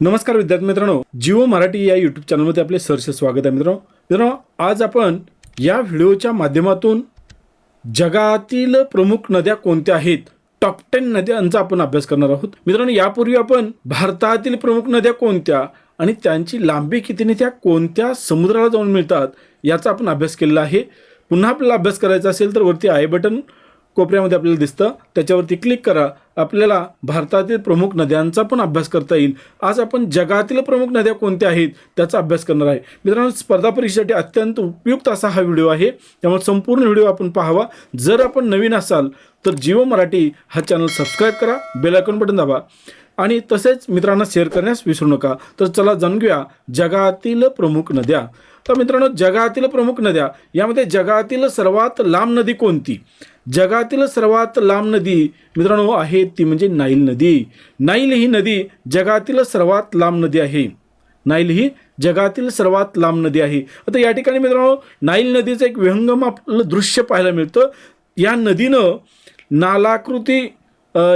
नमस्कार विद्यार्थी मित्रांनो जिओ मराठी या यूट्यूब चॅनलमध्ये आपले सरसे स्वागत आहे मित्रांनो. मित्रांनो आज आपण या व्हिडिओच्या माध्यमातून जगातील प्रमुख नद्या कोणत्या आहेत टॉप टेन नद्यांचा आपण अभ्यास करणार आहोत. मित्रांनो यापूर्वी आपण भारतातील प्रमुख नद्या कोणत्या आणि त्यांची लांबी कितीने त्या कोणत्या समुद्राला जाऊन मिळतात याचा आपण अभ्यास केलेला आहे. पुन्हा आपल्याला अभ्यास करायचा असेल तर वरती आय बटन कोपऱ्यामध्ये आपल्याला दिसतं. त्याच्यावरती क्लिक करा. आपल्याला भारतातील प्रमुख नद्यांचा पण अभ्यास करता येईल. आज आपण जगातील प्रमुख नद्या कोणत्या आहेत त्याचा अभ्यास करणार आहे. मित्रांनो स्पर्धा परीक्षेसाठी अत्यंत उपयुक्त असा हा व्हिडिओ आहे. त्यामुळे संपूर्ण व्हिडिओ आपण पाहावा. जर आपण नवीन असाल तर जिओ मराठी हा चॅनल सबस्क्राईब करा बेलायकॉन बटन दाबा. आणि तसेच मित्रांना शेअर करण्यास विसरू नका. तर चला जाणून घेऊया जगातील प्रमुख नद्या. तर मित्रांनो जगातील प्रमुख नद्या यामध्ये जगातील सर्वात लांब नदी कोणती? जगातील सर्वात लांब नदी मित्रांनो आहे ती म्हणजे नाईल नदी. नाईल ही नदी जगातील सर्वात लांब नदी आहे. नाईल ही जगातील सर्वात लांब नदी आहे. आता या ठिकाणी मित्रांनो नाईल नदीचं एक विहंगम आपलं दृश्य पाहायला मिळतं. या नदीनं नालाकृती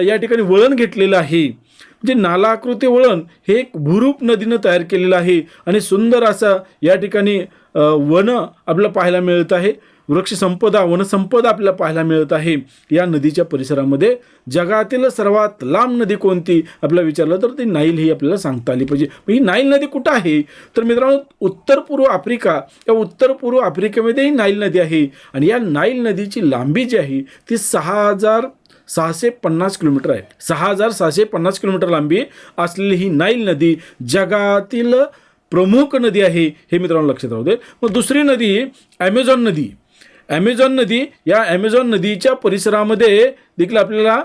या ठिकाणी वळण घेतलेलं आहे. म्हणजे नालाकृती वळण हे एक भुरूप नदीनं तयार केलेलं आहे. आणि सुंदर असा या ठिकाणी वन आपलं पाहायला मिळत आहे. वृक्षसंपदा वनसंपदा आपल्याला पाहायला मिळत आहे. या नदीच्या परिसरामध्ये जगातील सर्वात लांब नदी कोणती? आपल्याला विचारलं तर ती नाईल ही आपल्याला सांगता आली पाहिजे. ही नाईल नदी कुठं आहे? तर मित्रांनो उत्तर पूर्व आफ्रिका. या उत्तर पूर्व आफ्रिकेमध्ये ही नाईल नदी आहे. आणि या नाईल नदीची लांबी जी आहे ती सहा हजार सहाशे पन्नास किलोमीटर आहे. सहा हजार सहाशे पन्नास किलोमीटर लांबी असलेली ही नाईल नदी जगातील प्रमुख नदी आहे हे मित्रांनो लक्षात राहू दे. मग दुसरी नदी ॲमेझॉन नदी. ॲमेझॉन नदी या ॲमेझॉन नदीच्या परिसरामध्ये देखील आपल्याला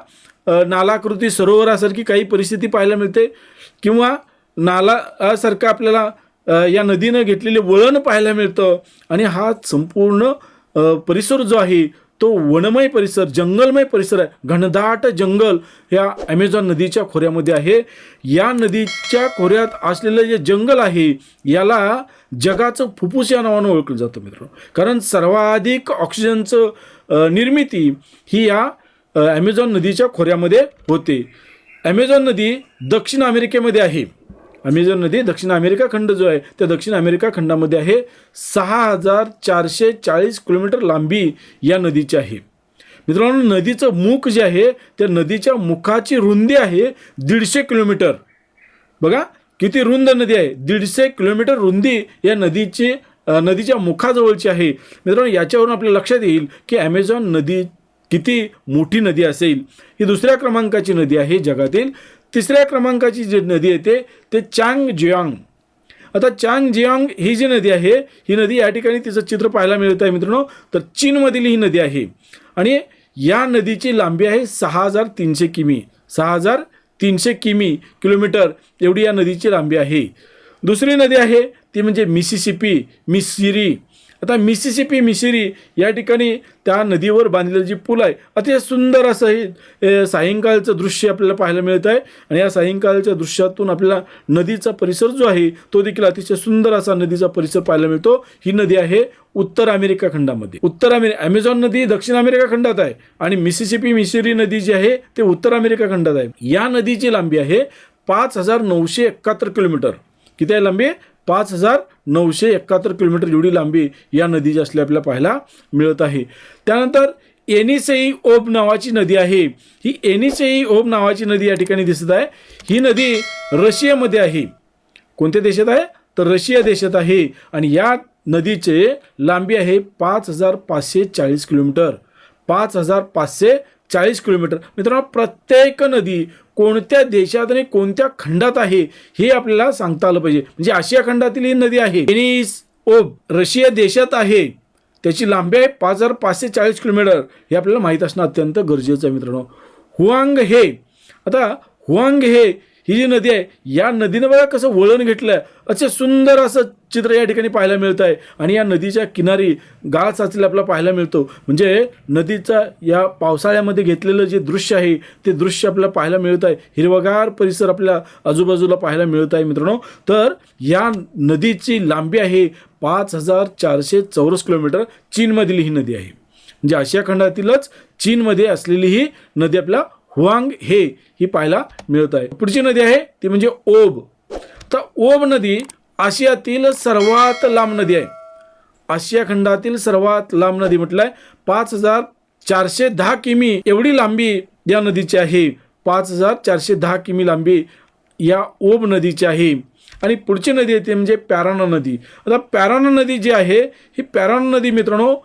नालाकृती सरोवरासारखी काही परिस्थिती पाहायला मिळते. किंवा नालासारखं आपल्याला या नदीनं घेतलेले वळण पाहायला मिळतं. आणि हा संपूर्ण परिसर जो आहे तो वनमय परिसर जंगलमय परिसर आहे. घनदाट जंगल ह्या ॲमेझॉन नदीच्या खोऱ्यामध्ये आहे. या नदीच्या खोऱ्यात असलेलं जे जंगल आहे याला जगाचं फुफ्फुस या नावानं ओळखलं जातं मित्रांनो. कारण सर्वाधिक ऑक्सिजनचं निर्मिती ही या ॲमेझॉन नदीच्या खोऱ्यामध्ये होते. ॲमेझॉन नदी दक्षिण अमेरिकेमध्ये आहे. अमेझॉन नदी दक्षिण अमेरिका खंड जो आहे त्या दक्षिण अमेरिका खंडामध्ये आहे. सहा हजार चारशे चाळीस किलोमीटर लांबी या नदीची आहे. मित्रांनो नदीचं मुख जे आहे त्या नदीच्या मुखाची रुंदी आहे दीडशे किलोमीटर. बघा किती रुंद नदी आहे? दीडशे किलोमीटर रुंदी या नदीची नदीच्या मुखाजवळची आहे. मित्रांनो याच्यावरून आपल्या लक्षात येईल की ॲमेझॉन नदी किती मोठी नदी असेल. ही दुसऱ्या क्रमांकाची नदी आहे जगातील. तिसऱ्या क्रमांकाची जी नदी येते ते चांग जियांग आता चांग जियांग ही जी नदी आहे ही नदी या ठिकाणी तिचं चित्र पाहायला मिळत आहे मित्रांनो. तर चीनमधील ही नदी आहे. आणि या नदीची लांबी आहे सहा हजार तीनशे किमी. सहा हजार तीनशे किमी किलोमीटर एवढी या नदीची लांबी आहे. दुसरी नदी आहे ती म्हणजे मिसिसिपी मिसिरी. आता मिसिसिपी मिसिरी या ठिकाणी त्या नदीवर बांधलेलं जी पूल आहे अतिशय सुंदर असं हे सायंकाळचं दृश्य आपल्याला पाहायला मिळत आहे. आणि या सायंकाळच्या दृश्यातून आपल्याला नदीचा परिसर जो आहे तो देखील अतिशय सुंदर असा नदीचा परिसर पाहायला मिळतो. ही नदी आहे उत्तर अमेरिका खंडामध्ये. उत्तर अमेरिका ॲमेझॉन नदी दक्षिण अमेरिका खंडात आहे. आणि मिसिसिपी मिसिरी नदी जी आहे ते उत्तर अमेरिका खंडात आहे. या नदीची लांबी आहे पाच हजार नऊशे एकाहत्तर किलोमीटर. किती आहे लांबी? पाच हजार नऊशे एकाहत्तर किलोमीटर एवढी लांबी या नदीची असल्या आपल्याला पाहायला मिळत आहे. त्यानंतर एनिसेई ओब नावाची नदी आहे. ही एनिसेई ओब नावाची नदी या ठिकाणी दिसत आहे. ही नदी रशियामध्ये आहे. कोणत्या देशात आहे? तर रशिया देशात आहे. आणि या नदीचे लांबी आहे पाच हजार पाचशे चाळीस किलोमीटर. पाच हजार पाचशे चाळीस किलोमीटर. मित्रांनो प्रत्येक नदी कोणत्या देशात आणि कोणत्या खंडात आहे हे आपल्याला सांगता आलं पाहिजे. म्हणजे आशिया खंडातील ही नदी आहे. एनिस ओब रशिया देशात आहे. त्याची लांबी आहे पाच हजार पाचशे चाळीस किलोमीटर. हे आपल्याला माहीत असणं अत्यंत गरजेचं आहे मित्रांनो. हुआंग हे. आता हुआंग हे ही जी नदी आहे या नदीनं बघा कसं वळण घेतलं आहे असे सुंदर असं चित्र या ठिकाणी पाहायला मिळतं आहे आणि या नदीच्या किनारी गाळ साचलेला आपल्याला पाहायला मिळतो. म्हणजे नदीचा या पावसाळ्यामध्ये घेतलेलं जे दृश्य आहे ते दृश्य आपल्याला पाहायला मिळत आहे हिरवगार परिसर आपल्या आजूबाजूला पाहायला मिळत आहे मित्रांनो. तर या नदीची लांबी आहे पाच हजार चारशे चौरस किलोमीटर. चीनमधील ही नदी आहे. म्हणजे आशिया खंडातीलच चीनमध्ये असलेली ही नदी आपल्या हुआंग हे ही पाहायला मिळत आहे. पुढची नदी आहे ती म्हणजे ओब. तर ओब नदी आशियातील सर्वात लांब नदी आहे. आशिया खंडातील सर्वात लांब नदी म्हटलंय. पाच हजार चारशे दहा किमी एवढी लांबी या नदीची आहे. पाच हजार चारशे दहा किमी लांबी या ओब नदीची आहे. आणि पुढची नदी आहे ती म्हणजे पॅराना नदी. आता पॅराना नदी जी आहे ही पॅराना नदी मित्रांनो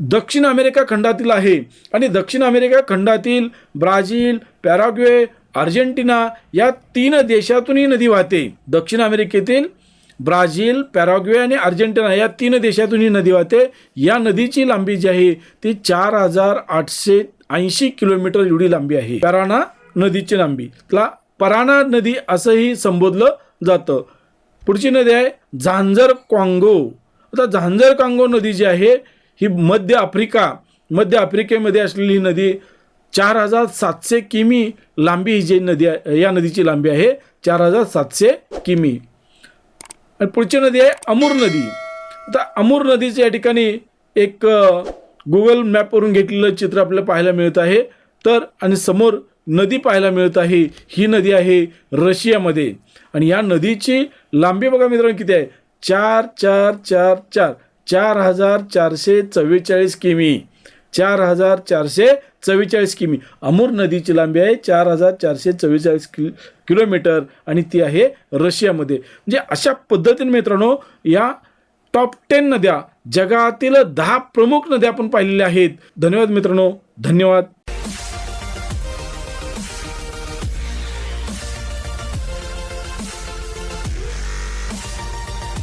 दक्षिण अमेरिका खंडातील आहे. आणि दक्षिण अमेरिका खंडातील ब्राझील पॅराग्वे अर्जेंटिना या तीन देशातून ही नदी वाहते. दक्षिण अमेरिकेतील ब्राझील पॅराग्वे आणि अर्जेंटिना या तीन देशातून ही नदी वाहते. या नदीची लांबी जी आहे ती चार हजार आठशे ऐंशी किलोमीटर एवढी लांबी आहे. पॅराना नदीची लांबी. तिला पराना नदी असंही संबोधलं जातं. पुढची नदी आहे झांजर काँगो आता झांजर काँगो नदी जी आहे ही मध्य आफ्रिका मध्य आफ्रिकेमध्ये असलेली ही नदी चार हजार सातशे किमी लांबी ही जी नदी आहे या नदीची लांबी आहे चार हजार सातशे किमी. आणि पुढची नदी आहे अमूर नदी. आता अमूर नदीच्या या ठिकाणी एक गुगल मॅपवरून घेतलेलं चित्र आपल्याला पाहायला मिळत आहे. तर आणि समोर नदी पाहायला मिळत आहे. ही नदी आहे रशियामध्ये. आणि या नदीची लांबी बघा मित्रांनो किती आहे? चार चार चार चार. चार हजार चारशे चव्वेचाळीस किमी. चार हजार चारशे चव्वेचाळीस किमी. अमूर नदीची लांबी आहे चार हजार चारशे चव्वेचाळीस कि किलोमीटर आणि ती आहे रशियामध्ये. म्हणजे अशा पद्धतीने मित्रांनो या टॉप टेन नद्या जगातील दहा प्रमुख नद्या आपण पाहिलेल्या आहेत. धन्यवाद मित्रांनो. धन्यवाद.